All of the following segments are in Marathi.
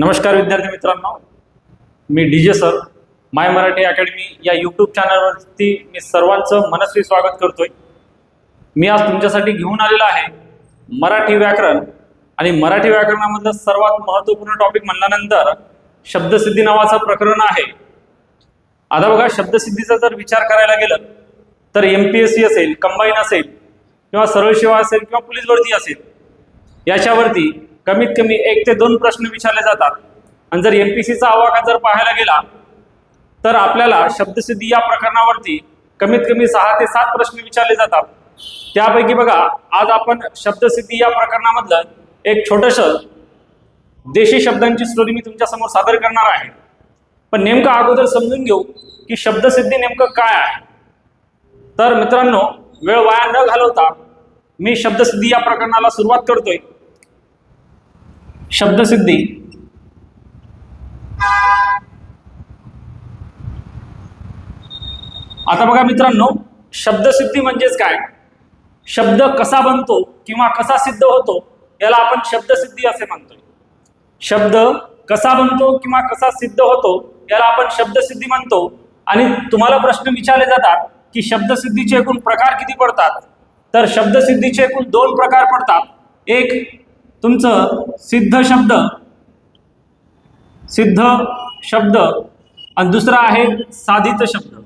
नमस्कार विद्यार्थी मित्रांनो. मी D J sir my Marathi academy या यूट्यूब चॅनलवरती मी सर्वांचं मनस्वी स्वागत करतोय. मी आज तुमच्यासाठी घेऊन आलेलो आहे मराठी व्याकरण आणि मराठी व्याकरणामधलं सर्वात महत्त्वपूर्ण टॉपिक म्हणल्यानंतर शब्दसिद्धी नावाचं प्रकरण आहे. आता बघा शब्दसिद्धीचा जर विचार करायला गेलं तर एम पी एस सी असेल कंबाईन असेल किंवा सरळ सेवा असेल किंवा पोलीस भरती असेल याच्यावरती कमीत कमी एक ते दोन प्रश्न विचारले जातात. आणि जर एम पी सीचा आवाका जर पाहायला गेला तर आपल्याला शब्दसिद्धी या प्रकरणावरती कमीत कमी सहा ते सात प्रश्न विचारले जातात. त्यापैकी बघा आज आपण शब्दसिद्धी या प्रकरणामधलं एक छोटंसं देशी शब्दांची स्टोरी मी तुमच्यासमोर सादर करणार आहे. पण नेमकं अगोदर समजून घेऊ की शब्दसिद्धी नेमकं काय आहे. तर मित्रांनो वेळ वाया न घालवता मी शब्दसिद्धी या प्रकरणाला सुरुवात करतोय. शब्दसिद्धी. आता बघा मित्रांनो शब्दसिद्धी म्हणजेच काय? शब्द कसा बनतो किंवा कसा सिद्ध होतो याला आपण शब्दसिद्धी असे म्हणतोय. शब्द कसा बनतो किंवा कसा सिद्ध होतो याला आपण शब्दसिद्धी म्हणतो. आणि तुम्हाला प्रश्न विचारले जातात की शब्दसिद्धीचे एकूण प्रकार किती पडतात? तर शब्दसिद्धीचे एकूण दोन प्रकार पडतात. एक तुमचं सिद्ध शब्द सिद्ध शब्द आणि दुसरा आहे साधित शब्द.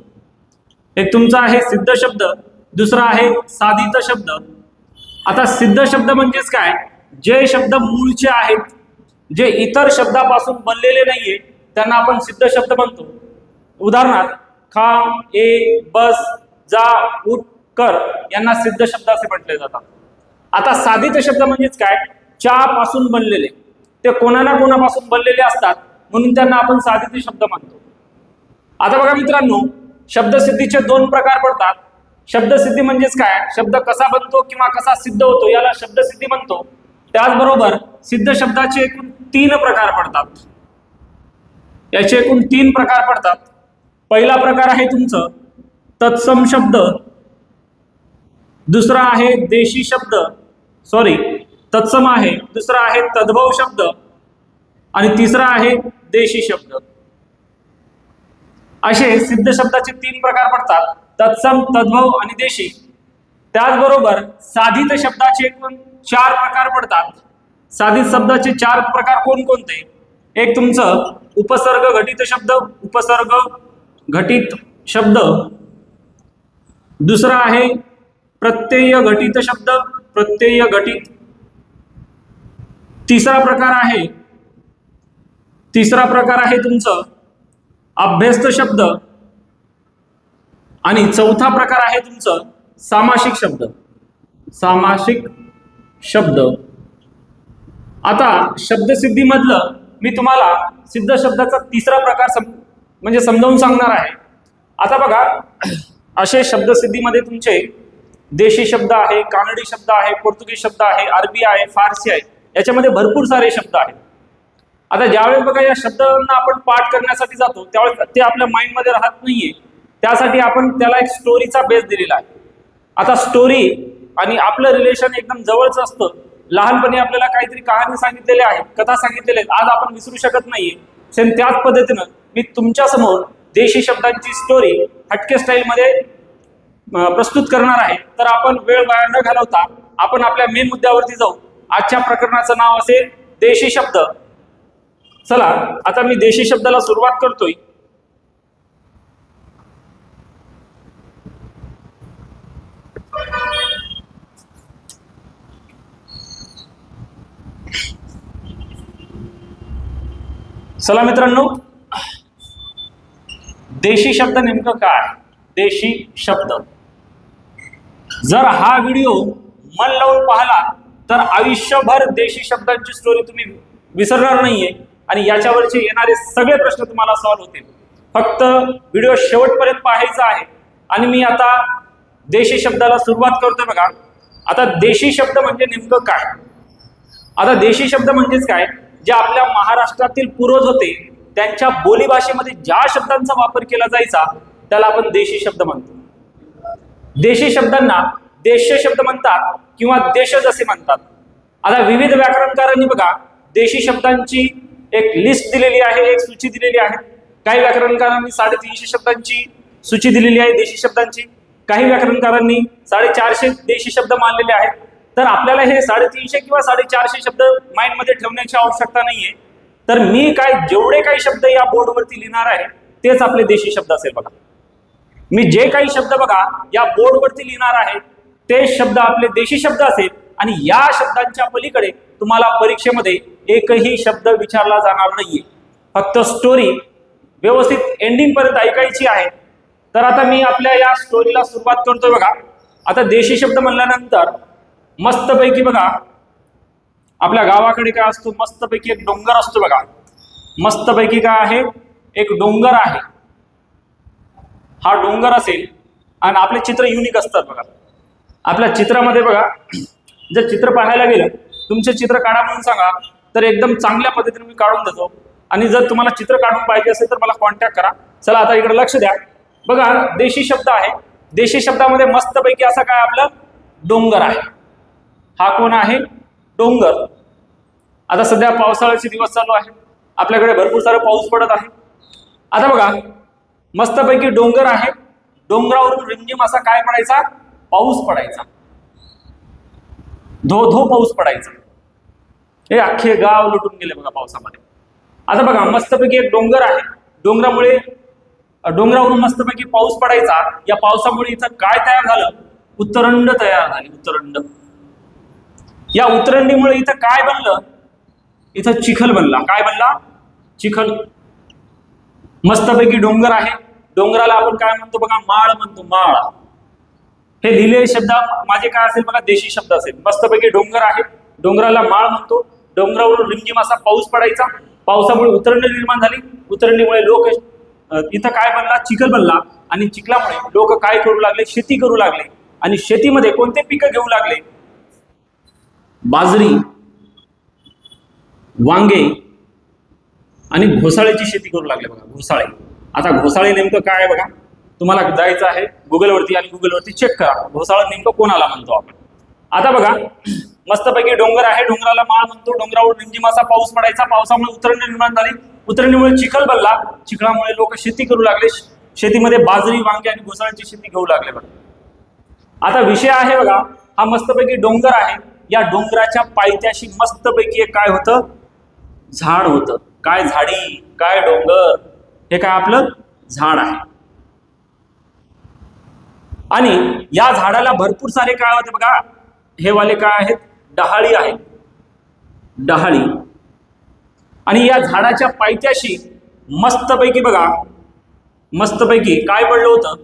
एक तुमचा आहे सिद्ध शब्द दुसरा आहे साधित शब्द. आता सिद्ध शब्द म्हणजेच काय? जे शब्द मूळचे आहेत जे इतर शब्दापासून बनलेले नाहीये त्यांना आपण सिद्ध शब्द म्हणतो. उदाहरणार्थ खा ए बस जा उठ कर यांना सिद्ध शब्द असे म्हटले जातात. आता साधित शब्द म्हणजेच काय? चहापासून बनलेले. ते कोणा ना कोणापासून बनलेले असतात म्हणून त्यांना आपण साधित शब्द म्हणतो. आता बघा मित्रांनो शब्दसिद्धीचे दोन प्रकार पडतात. शब्दसिद्धी म्हणजेच काय? शब्द कसा बनतो किंवा कसा सिद्ध होतो याला शब्दसिद्धी म्हणतो. त्याचबरोबर सिद्ध शब्दाचे एकूण तीन प्रकार पडतात. याचे एकूण तीन प्रकार पडतात. पहिला प्रकार आहे तुमचं तत्सम शब्द. दुसरा आहे देशी शब्द. सॉरी तत्सम आहे दुसरा आहे तद्भव शब्द आणि तिसरा आहे देशी शब्द. असे सिद्ध शब्दाचे तीन प्रकार पडतात तत्सम तद्भव आणि देशी. त्याचबरोबर साधित शब्दाचे एकूण चार प्रकार पडतात. साधित शब्दाचे चार प्रकार कोणकोणते? एक तुमचं उपसर्ग घटित शब्द उपसर्ग घटित शब्द. दुसरा आहे प्रत्यय घटित शब्द प्रत्यय घटित तिसरा प्रकार आहे. तिसरा प्रकार आहे तुमचं अभ्यस्त शब्द. आणि चौथा प्रकार आहे तुमचं सामासिक शब्द. सामासिक शब्द. आता शब्दसिद्धीमधलं मी तुम्हाला सिद्ध शब्दाचा तिसरा प्रकार सम म्हणजे समजावून सांगणार आहे. आता बघा असे शब्दसिद्धीमध्ये तुमचे देशी शब्द आहे कानडी शब्द आहे पोर्तुगीज शब्द आहे अरबी आहे फारसी आहे. याच्यामध्ये भरपूर सारे शब्द आहेत. आता ज्यावेळेस बघा या शब्दांना आपण पाठ करण्यासाठी जातो त्यावेळेस ते आपल्या माइंडमध्ये राहत नाहीये. त्यासाठी आपण त्याला एक स्टोरीचा बेस दिलेला आहे. आता स्टोरी आणि आपलं रिलेशन एकदम जवळच असतं. लहानपणी आपल्याला काहीतरी कहाणी सांगितलेल्या आहेत कथा सांगितलेल्या आहेत. आज आपण विसरू शकत नाहीये. सेम त्याच पद्धतीनं मी तुमच्यासमोर देशी शब्दांची स्टोरी हटके स्टाईलमध्ये प्रस्तुत करणार आहे. तर आपण वेळ वाया न घालवता आपण आपल्या मेन मुद्द्यावरती जाऊ. आजच्या प्रकरणाचं नाव असेल देशी शब्द. चला आता मी देशी शब्दाला सुरुवात करतोय. चला मित्रांनो देशी शब्द नेमकं काय? देशी शब्द. जर हा व्हिडिओ मन लावून पाहिला तर आयुष्यभर देशी शब्दांची स्टोरी तुम्ही विसरणार नाहीये. आणि याच्यावरचे येणारे सगळे प्रश्न तुम्हाला सॉल्व्ह होतील. फक्त व्हिडिओ शेवटपर्यंत पाहायचा आहे. आणि मी आता देशी शब्दाला सुरुवात करतोय बघा. आता देशी शब्द म्हणजे नेमकं काय? आता देशी शब्द म्हणजेच काय? जे आपल्या महाराष्ट्रातील पूर्वज होते त्यांच्या बोलीभाषेमध्ये ज्या शब्दांचा वापर केला जायचा त्याला आपण देशी शब्द म्हणतो. देशी शब्दांना देश शब्द म्हणतात किंवा देशज असे म्हणतात. आता विविध व्याकरणकारांनी बघा देशी शब्दांची एक लिस्ट दिलेली आहे एक सूची दिलेली आहे. काही व्याकरणकारांनी साडेतीनशे शब्दांची सूची दिलेली आहे देशी शब्दांची. काही व्याकरणकारांनी साडेचारशे देशी शब्द मानलेले आहेत. तर आपल्याला हे साडेतीनशे किंवा साडेचारशे शब्द माइंडमध्ये ठेवण्याची आवश्यकता नाहीये. तर मी काय जेवढे काही शब्द या बोर्डवरती लिहिणार आहे तेच आपले देशी शब्द असेल बघा. मी जे काही शब्द बघा या बोर्डवरती लिहिणार आहे ते शब्द आपले देशी शब्द असेल आणि या शब्दांच्या पलीकडे तुम्हाला परीक्षेमध्ये एकही शब्द विचारला जाणार नाहीये. फक्त स्टोरी व्यवस्थित एंडिंग पर्यंत ऐकायची आहे. तर आता मी आपल्या या स्टोरीला सुरुवात करतोय बघा. आता देशी शब्द म्हणल्यानंतर मस्तपैकी बघा. आपल्या गावाकडे काय असतो? मस्तपैकी एक डोंगर असतो बघा. मस्तपैकी काय आहे? एक डोंगर आहे. हा डोंगर असेल आणि आपले चित्र युनिक असतात बघा. आपल्या चित्रामध्ये बघा जर चित्र पाहायला गेलं तुमचे चित्र काढा म्हणून सांगा तर एकदम चांगल्या पद्धतीने मी काढून देतो. आणि जर तुम्हाला चित्र काढून पाहिजे असेल तर मला कॉन्टॅक्ट करा. चला आता इकडे लक्ष द्या. बघा देशी शब्द आहे. देशी शब्दामध्ये मस्तपैकी असा काय आपलं? डोंगर आहे. हा कोण आहे? डोंगर. आता सध्या पावसाळ्याचे दिवस चालू आहे आपल्याकडे भरपूर सारा पाऊस पडत आहे. आता बघा मस्तपैकी डोंगर आहे. डोंगरावरून रिमझिम असा काय म्हणायचा? पाऊस पडायचा. धो धो पाऊस पडायचा. हे अख्खे गाव लुटून गेले बघा पावसामध्ये. आता बघा मस्तपैकी एक डोंगर आहे. डोंगरामुळे डोंगरावरून मस्तपैकी पाऊस पडायचा. या पावसामुळे इथं काय तयार झालं? उत्तरंड तयार झाली उत्तरंड. या उतरंडीमुळे इथं काय बनलं? इथं चिखल बनला. काय बनला? चिखल. मस्तपैकी डोंगर आहे. डोंगराला आपण काय म्हणतो बघा? माळ म्हणतो माळ. हे लिहिलेले शब्द माझे काय असेल बघा देशी शब्द असेल. मस्तपैकी डोंगर आहे. डोंगराला माळ म्हणतो. डोंगरावरून रिमझिम असा पाऊस पडायचा. पावसामुळे उतरंडी निर्माण झाली. उतरंडीमुळे लोक इथं काय बनला? चिखल बनला. आणि चिखलामुळे लोक काय करू लागले? शेती करू लागले. आणि शेतीमध्ये कोणते पिकं घेऊ लागले? बाजरी वांगे आणि घोसाळ्याची शेती करू लागले बघा घोसाळे. आता घोसाळे नेमकं काय आहे बघा? तुम्हाला जायचं आहे गुगलवरती आणि गुगलवरती चेक करा. घोसाळा नेमकं कोणाला म्हणतो आपण? आता बघा मस्तपैकी डोंगर आहे डोंगराला माळ म्हणतो. डोंगरावर रिमझिम पाऊस पडायचा. पावसामुळे उतरणी निर्माण झाली. उतरणीमुळे चिखल बनला चिखलामुळे लोक शेती करू लागले. शेतीमध्ये बाजरी वांगे आणि घोसाळ्याची शेती घेऊ लागले बघा. आता विषय आहे बघा हा मस्तपैकी डोंगर आहे. या डोंगराच्या पायथ्याशी मस्तपैकी एक काय होतं? झाड होतं. काय झाडी? काय डोंगर? हे काय आपलं? झाड आहे. आणि या झाडाला भरपूर सारे काय होते बघा. हे वाले काय आहेत? डहाळी आहेत. डहाळी. आणि या झाडाच्या पायथ्याशी मस्तपैकी बघा. मस्तपैकी काय पडलं होतं?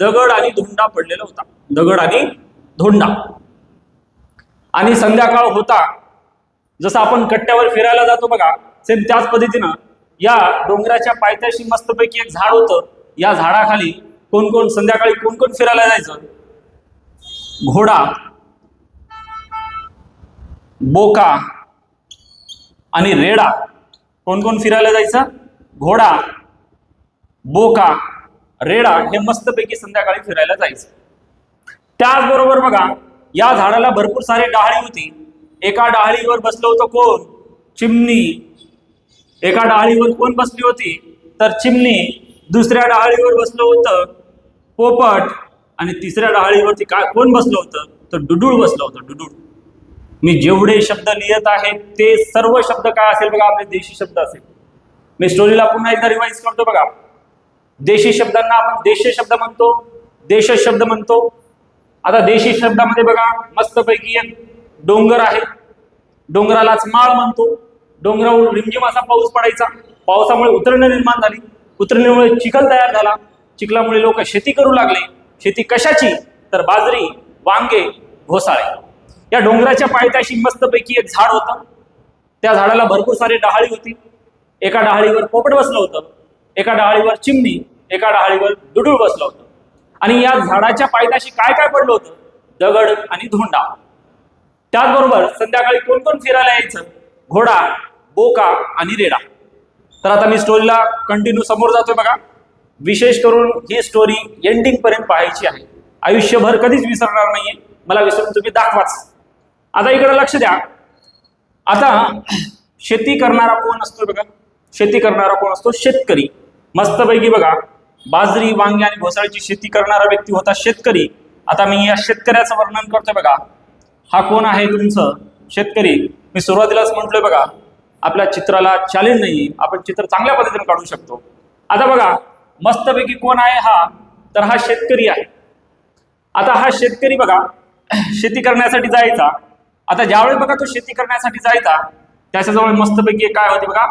दगड आणि धोंडा पडलेला होता. दगड आणि धोंडा. आणि संध्याकाळ होता. जसं आपण कट्ट्यावर फिरायला जातो बघा सेम त्याच पद्धतीनं या डोंगराच्या पायथ्याशी मस्तपैकी एक झाड होतं. या झाडाखाली कोण कोण संध्याकाळी कोण कोण फिरायला जायचं? घोडा बोका आणि रेडा. कोण कोण फिरायला जायचं? घोडा बोका रेडा हे मस्तपैकी संध्याकाळी फिरायला जायचं. त्याचबरोबर बघा या झाडाला भरपूर सारी डहाळी होती. एका डहाळीवर बसलं होतं कोण? चिमणी. एका डहाळीवर कोण बसली होती? तर चिमणी. दुसऱ्या डहाळीवर बसलं होतं पोपट आणि तिसऱ्या डहाळीवरती काय कोण बसलं होतं? तर डुडूळ बसलं होतं डुडूळ. मी जेवढे शब्द लिहित आहे ते सर्व शब्द काय असेल बघा आपले देशी शब्द असेल. मी स्टोरीला पुन्हा एकदा रिवाईज करतो बघा. देशी शब्दांना आपण देश शब्द म्हणतो देश शब्द म्हणतो. आता देशी शब्दामध्ये बघा मस्तपैकी एक डोंगर आहे. डोंगरालाच माळ म्हणतो. डोंगरावर रिमझिम असा पाऊस पडायचा. पावसामुळे उतरणं निर्माण झाली. उतरणीमुळे चिखल तयार झाला. चिखलामुळे लोक शेती करू लागले. शेती कशाची? तर बाजरी वांगे घोसाळे. या डोंगराच्या पायथ्याशी मस्तपैकी एक झाड होतं. त्या झाडाला भरपूर सारी डहाळी होती. एका डहाळीवर पोपट बसलं होतं. एका डहाळीवर चिमणी एका डहाळीवर दुडूळ बसलं होतं. आणि या झाडाच्या पायथ्याशी काय काय पडलं होतं? दगड आणि धोंडा. त्याचबरोबर संध्याकाळी कोण कोण फिरायला यायचं? घोडा बोका आणि रेडा. तर आता मी स्टोरीला कंटिन्यू समोर जातोय बघा. विशेष करून ही स्टोरी एंडिंग पर्यंत पाहायची आहे. आयुष्यभर कधीच विसरणार नाहीये. मला विसरून तुम्ही दाखवाच. आता इकडे लक्ष द्या. आता शेती करणारा कोण असतो बघा? शेती करणारा कोण असतो? शेतकरी. मस्तपैकी बघा. बाजरी वांगी आणि घोसाळीची शेती करणारा व्यक्ती होता शेतकरी. आता मी या शेतकऱ्याचं वर्णन करतोय बघा. हा कोण आहे तुमचं? शेतकरी. मी सुरुवातीलाच म्हटलोय बघा. आपल्या चित्राला चॅलेंज नाही. आपण चित्र चांगल्या पद्धतीने काढू शकतो. आता बघा. मस्तपैकी कोण आहे हा? तर हा शेतकरी आहे. आता हा शेतकरी बघा शेती करण्यासाठी जायचा. आता ज्यावेळी बघा तो शेती करण्यासाठी जायचा त्याच्याजवळ मस्तपैकी काय होती बघा?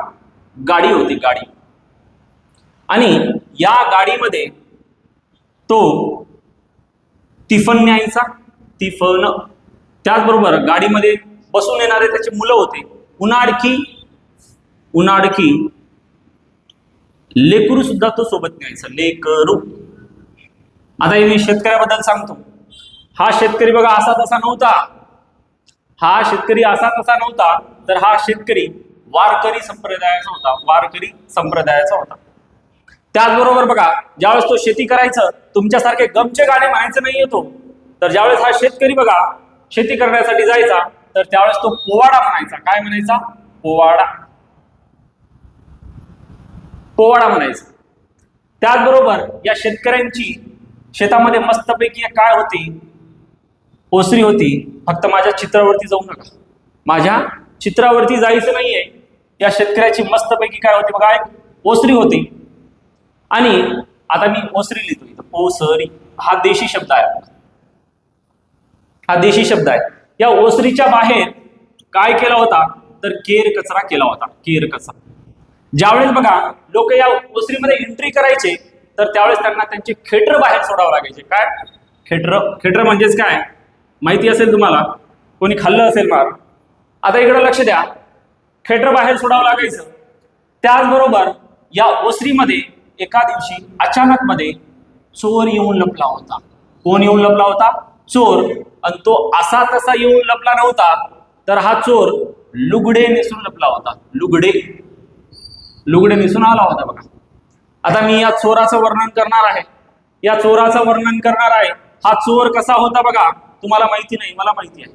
गाडी होती गाडी. आणि या गाडीमध्ये तो तिफन न्यायचा तिफन. त्याचबरोबर गाडीमध्ये बसून येणारे त्याचे मुलं होते. उन्हाडकी उन्हाडकी लेकरू सुद्धा तो सोबत न्यायचा. लेकरू. आता हे मी शेतकऱ्याबद्दल सांगतो. हा शेतकरी बघा असा तसा नव्हता. हा शेतकरी असा तसा नव्हता तर हा शेतकरी वारकरी संप्रदायाचा होता वारकरी संप्रदायाचा होता. त्याचबरोबर बघा ज्यावेळेस तो शेती करायचं तुमच्यासारखे गमचे गाणे म्हणायचं नाही येतो तर ज्यावेळेस हा शेतकरी बघा शेती करण्यासाठी जायचा तर त्यावेळेस तो पोवाडा म्हणायचा. काय म्हणायचा? पोवाडा. पोवाडा म्हणायचा. त्याचबरोबर या शेतकऱ्यांची शेतामध्ये मस्तपैकी काय होती? ओसरी होती. फक्त माझ्या चित्रावरती जाऊ नका. माझ्या चित्रावरती जायचं नाहीये. या शेतकऱ्याची मस्तपैकी काय होती बघा एक ओसरी होती. आणि आता मी ओसरी लिहितो इथं. ओसरी. हा देशी शब्द आहे. हा देशी शब्द आहे. या ओसरीच्या बाहेर काय केला होता? तर केर कचरा केला होता. केर कचरा. ज्यावेळेस बघा लोक या ओसरीमध्ये एंट्री करायचे तर त्यावेळेस त्यांना त्यांचे खेटर बाहेर सोडावं लागायचे. काय? खेटर खेटर म्हणजेच काय? माहिती असेल तुम्हाला? कोणी खाल्लं असेल मार? आता इकडं लक्ष द्या. खेटर बाहेर सोडावं लागायचं. त्याचबरोबर या ओसरीमध्ये एका दिवशी अचानक मध्ये चोर येऊन लपला होता. कोण येऊन लपला होता? चोर. आणि तो असा तसा येऊन लपला नव्हता तर हा चोर लुगडे नेसून लपला होता. लुगडे. लुगडे नेसून आला होता बघा. आता मी या चोराचं वर्णन करणार आहे. या चोराचं वर्णन करणार आहे. हा चोर कसा होता बघा? तुम्हाला माहिती नाही मला माहिती आहे.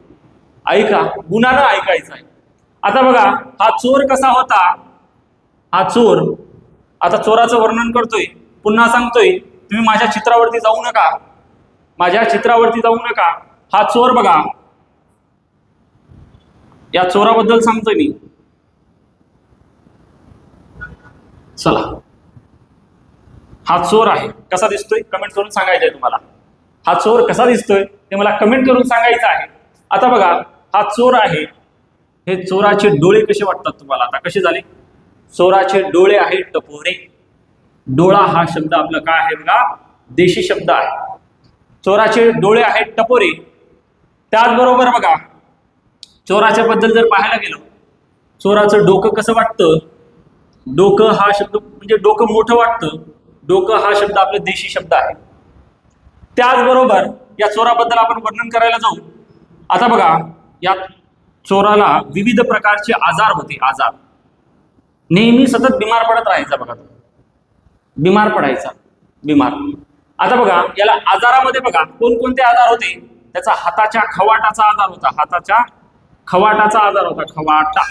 ऐका गुन्हानं ऐकायचं आहे. आता बघा हा चोर कसा होता? हा चोर आता चोराचं वर्णन करतोय. पुन्हा सांगतोय तुम्ही माझ्या चित्रावरती जाऊ नका. माझ्या चित्रावरती जाऊ नका. हा चोर बघा. या चोराबद्दल सांगतोय मी. चला. हा चोर आहे. कसा दिसतोय? कमेंट करून सांगायचं आहे तुम्हाला. हा चोर कसा दिसतोय? ते मला कमेंट करून सांगायचं आहे. आता बघा हा चोर आहे. हे चोराचे डोळे कसे वाटतात तुम्हाला? आता कसे झाले? चोराचे डोळे आहेत टपोरे. डोळा हा शब्द आपला काय आहे बघा? देशी शब्द आहे. चोराचे डोळे आहेत टपोरे. त्याचबरोबर बघा चोराच्या बद्दल जर पाहायला गेलो चोराचं डोकं कसं वाटतं? डोकं हा शब्द म्हणजे डोकं मोठं वाटतं. डोकं हा शब्द आपला देशी शब्द आहे. त्याचबरोबर या चोराबद्दल आपण वर्णन करायला जाऊ. आता बघा या चोराला विविध प्रकारचे आजार होते आजार. नेहमी सतत बिमार पडत राहायचा बघा तो. बिमार पडायचा बिमार. आता बघा याला आजारामध्ये बघा कोणकोणते आजार होते? त्याचा हाताच्या खवाटाचा आजार होता हाताच्या खवाटाचा आजार होता खवाटा.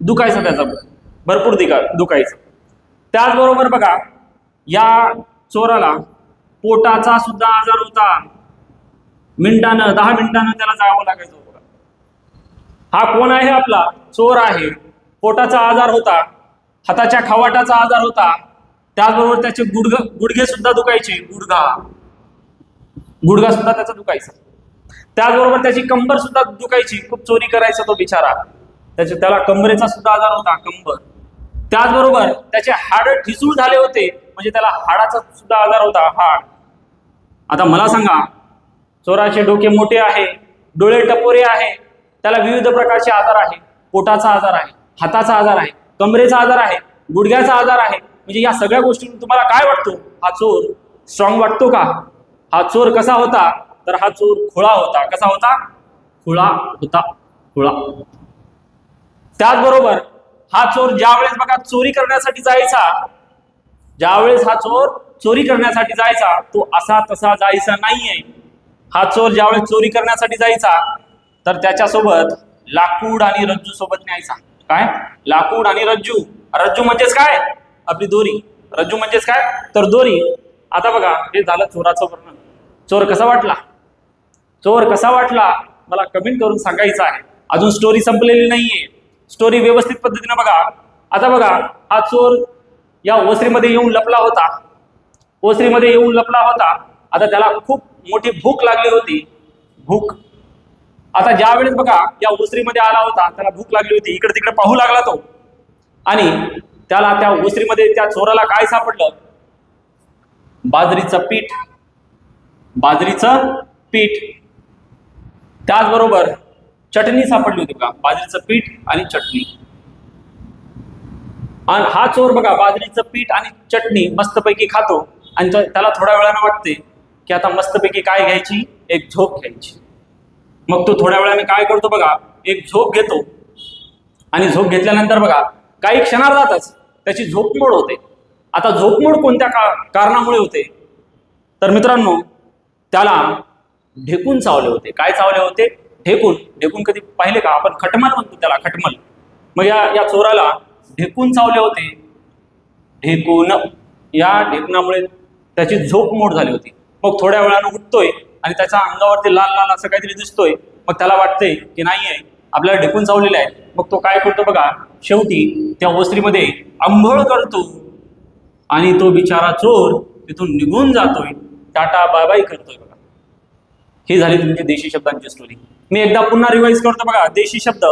दुखायचा त्याचा. भरपूर दिका दुखायचं. त्याचबरोबर बघा या चोराला पोटाचा सुद्धा आजार होता. मिनिटानं दहा मिनिटानं त्याला जावं लागायचं बघा हा कोण आहे आपला? चोर आहे. पोटाचा आजार होता. हाताच्या खवाटाचा आजार होता. त्याचबरोबर त्याचे गुडघ गुडघे सुद्धा दुखायचे. गुडघा. गुडघा सुद्धा त्याचा दुखायचा. त्याचबरोबर त्याची कंबर सुद्धा दुखायची. खूप चोरी करायचा तो बिचारा. त्याच्या त्याला कंबरेचा सुद्धा आजार होता कंबर. त्याचबरोबर त्याचे हाड ठिसूळ झाले होते म्हणजे त्याला हाडाचा सुद्धा आजार होता हाड. आता मला सांगा चोराचे डोके मोठे आहे डोळे टपोरे आहे त्याला विविध प्रकारचे आजार आहे. पोटाचा आजार आहे हाताचा आजार आहे कमरेचा आजार आहे गुडघ्याचा आजार आहे. म्हणजे या सगळ्या गोष्टी तुम्हाला काय वाटतो? हा चोर स्ट्रॉंग वाटतो का? हा चोर कसा होता? तर हा चोर खुळा होता. कसा होता? खुळा होता. खुळा. त्याचबरोबर हा चोर ज्यावेळेस बघा चोरी करण्यासाठी जायचा ज्यावेळेस हा चोर चोरी करण्यासाठी जायचा तो असा तसा जायचा नाहीये. हा चोर ज्यावेळेस चोरी करण्यासाठी जायचा तर त्याच्यासोबत लाकूड आणि रज्जू सोबत न्यायचा. काय? लाकूड आणि रज्जू. रज्जू म्हणजेच काय? आपली दोरी. रज्जू म्हणजेच काय? तर दोरी. आता बघा हे झालं चोराचं वर्णन. चोर कसा वाटला? चोर कसा वाटला? मला कमेंट करून सांगायचं आहे. अजून स्टोरी संपलेली नाहीये. स्टोरी व्यवस्थित पद्धतीने बघा. आता बघा हा चोर या ओसरीमध्ये येऊन लपला होता. ओसरीमध्ये येऊन लपला होता. आता त्याला खूप मोठी भूक लागली होती. भूक. आता ज्या वेळेस बघा या ओसरीमध्ये आला होता त्याला भूक लागली होती. इकडे तिकडे पाहू लागला तो. आणि त्याला त्या ओसरीमध्ये त्या चोराला काय सापडलं? बाजरीचं पीठ. बाजरीचं पीठ. त्याचबरोबर चटणी सापडली होती का बाजरीचं पीठ आणि चटणी. आणि हा चोर बघा बाजरीचं पीठ आणि चटणी मस्तपैकी खातो आणि त्याला थोड्या वेळानं वाटते की आता मस्तपैकी काय घ्यायची? एक झोप घ्यायची. मग तो थोड्या वेळाने काय करतो बघा एक झोप घेतो. आणि झोप घेतल्यानंतर बघा काही क्षणार्धातच त्याची झोपमोड होते. आता झोपमोड कोणत्या का कारणामुळे होते? तर मित्रांनो त्याला ढेकून चावले होते. काय चावले होते? ढेकून ढेकून कधी पाहिले का? आपण खटमल म्हणतो त्याला खटमल. मग या या चोराला ढेकून चावले होते. ढेकून या ढेकणामुळे त्याची झोप मोड झाली होती. मग थोड्या वेळानं उठतोय आणि त्याच्या अंगावरती लाल लाल असं काहीतरी दिसतोय. मग त्याला वाटतंय की नाहीये आपल्याला ढेकून चावलेलं आहे. मग तो काय करतो बघा शेवटी त्या ओसरीमध्ये आंघोळ करतो. आणि तो बिचारा चोर तिथून निघून जातोय. टाटा बाय बाय करतोय बघा. ही झाली तुमची देशी शब्दांची स्टोरी मी एकदा पुन्हा रिवाईज करतो बघा देशी शब्द.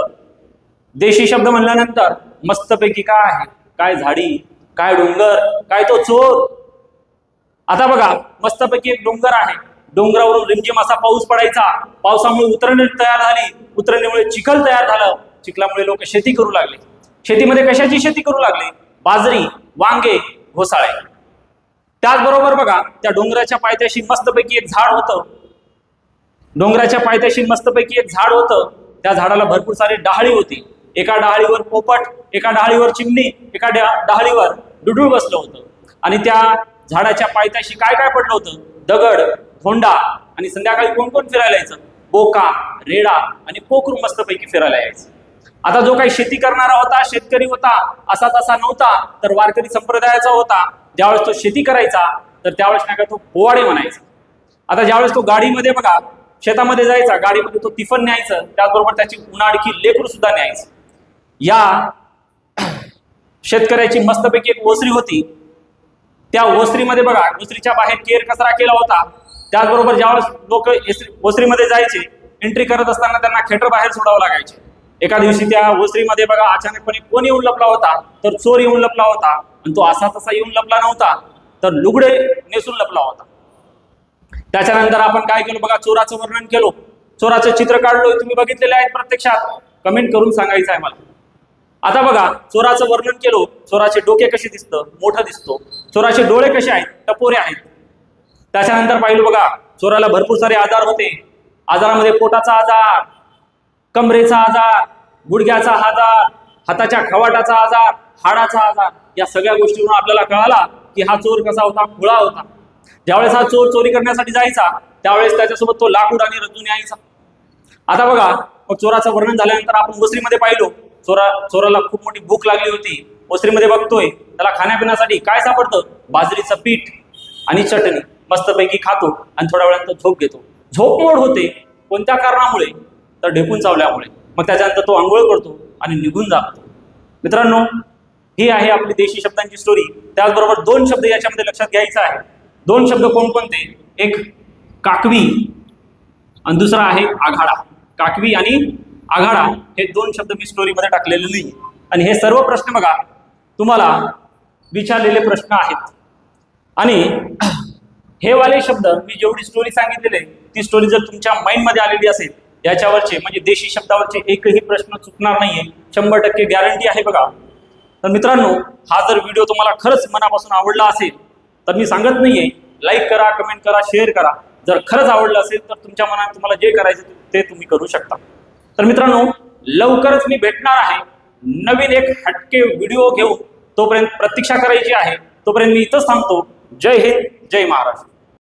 देशी शब्द म्हणल्यानंतर मस्तपैकी काय आहे? काय झाडी? काय डोंगर? काय तो चोर? आता बघा मस्तपैकी एक डोंगर आहे. डोंगरावरून रिमझिम असा पाऊस पडायचा. पावसामुळे उतरणी तयार झाली. उतरणीमुळे चिखल तयार झालं. चिखलामुळे लोक शेती करू लागले. शेतीमध्ये कशाची शेती करू लागले? बाजरी वांगे घोसाळे. त्याचबरोबर बघा त्या डोंगराच्या पायथ्याशी मस्तपैकी एक झाड होतं. डोंगराच्या पायथ्याशी मस्तपैकी एक झाड होतं. त्या झाडाला भरपूर सारी डहाळी होती. एका डहाळीवर पोपट एका डहाळीवर चिमणी एका डहाळीवर डुडूळ बसलं होतं. आणि त्या झाडाच्या पायथ्याशी काय काय पडलं होतं? दगड धोंडा आणि संध्याकाळी कोण कोण फिरायला यायचं? बोका रेडा आणि कोकरू मस्तपैकी फिरायला यायचं. आता जो काही शेती करणारा होता शेतकरी होता असा तसा नव्हता तर वारकरी संप्रदायाचा होता. ज्यावेळेस तो शेती करायचा तर त्यावेळेस नाही का तो पोवाडे म्हणायचा. आता ज्यावेळेस तो गाडीमध्ये बघा शेतामध्ये जायचा गाडीमध्ये तो टिफन न्यायचं त्याचबरोबर त्याची उन्हाडकी लेकरू सुद्धा न्यायचं. या शेतकऱ्याची मस्तपैकी एक ओसरी होती. त्या ओसरीमध्ये बघा ओसरीच्या बाहेर केर कचरा केला होता. त्याचबरोबर ज्यावेळेस लोक ओसरीमध्ये जायचे एंट्री करत असताना त्यांना खेटर बाहेर सोडावं लागायचे. एका दिवशी त्या ओसरीमध्ये बघा अचानकपणे कोण येऊन लपला होता? तर चोर येऊन लपला होता. आणि तो असा तसा येऊन लपला नव्हता. तर लुगडे नेसून लपला होता. त्याच्यानंतर आपण काय केलं बघा चोराचं वर्णन केलो. चोराचं चित्र काढलो तुम्ही बघितलेले आहेत प्रत्यक्षात. कमेंट करून सांगायचं आहे मला. आता बघा चोराचं वर्णन केलो चोराचे डोके कसे दिसतं? मोठं दिसतो. चोराचे डोळे कसे आहेत? टपोरे आहेत. त्याच्यानंतर पाहिलं बघा चोराला भरपूर सारे आजार होते. आजारामध्ये पोटाचा आजार कमरेचा आजार गुडघ्याचा आजार हाताच्या खवाटाचा आजार हाडाचा आजार या सगळ्या गोष्टीवरून आपल्याला कळाला की हा चोर कसा होता? खुळा होता. ज्यावेळेस हा चोर चोरी करण्यासाठी जायचा त्यावेळेस त्याच्यासोबत तो लाकूड आणि रजून यायचा. आता बघा मग चोराचं वर्णन झाल्यानंतर आपण ओसरीमध्ये पाहिलो. चोरा चोराला खूप मोठी भूक लागली होती. वसरीमध्ये बघतोय त्याला खाण्यापिण्यासाठी काय सापडतं? बाजरीचं पीठ आणि चटणी. मस्तपैकी खातो आणि थोड्या वेळानंतर झोप घेतो. झोप मोड होते कोणत्या कारणामुळे? तर ढेकून चावल्यामुळे. मग त्याच्यानंतर तो आंघोळ करतो आणि निघून जातो. मित्रांनो ही आहे आपली देशी शब्दांची स्टोरी त्याचबरोबर दोन शब्द याच्यामध्ये लक्षात घ्यायचा आहे. दोन शब्द कोणकोणते? एक काकवी आणि दुसरा आहे आघाडा. काकवी आणि आघाडा हे दोन शब्द मी स्टोरीमध्ये टाकलेले नाही आणि हे सर्व प्रश्न बघा तुम्हाला विचारलेले प्रश्न आहेत. आणि हे वाले शब्द मी जेवढी स्टोरी सांगितलेले ती स्टोरी जर तुमच्या माइंडमध्ये आलेली असेल याच्यावरचे म्हणजे देशी शब्दावरचे एकही प्रश्न चुकणार नाहीये. शंभर टक्के गॅरंटी आहे बघा. तर मित्रांनो हा जर व्हिडिओ तुम्हाला खरंच मनापासून आवडला असेल तर मी सांगत नाहीये. लाईक करा कमेंट करा शेअर करा. जर खरंच आवडलं असेल तर तुमच्या मनात तुम्हाला जे करायचं ते तुम्ही करू शकता. तर मित्रांनो लवकरच मी भेटणार आहे नवीन एक हटके व्हिडिओ घेऊन. तोपर्यंत प्रतीक्षा करायची आहे. तोपर्यंत मी इथंच थांबतो. जय हिंद जय महाराष्ट्र.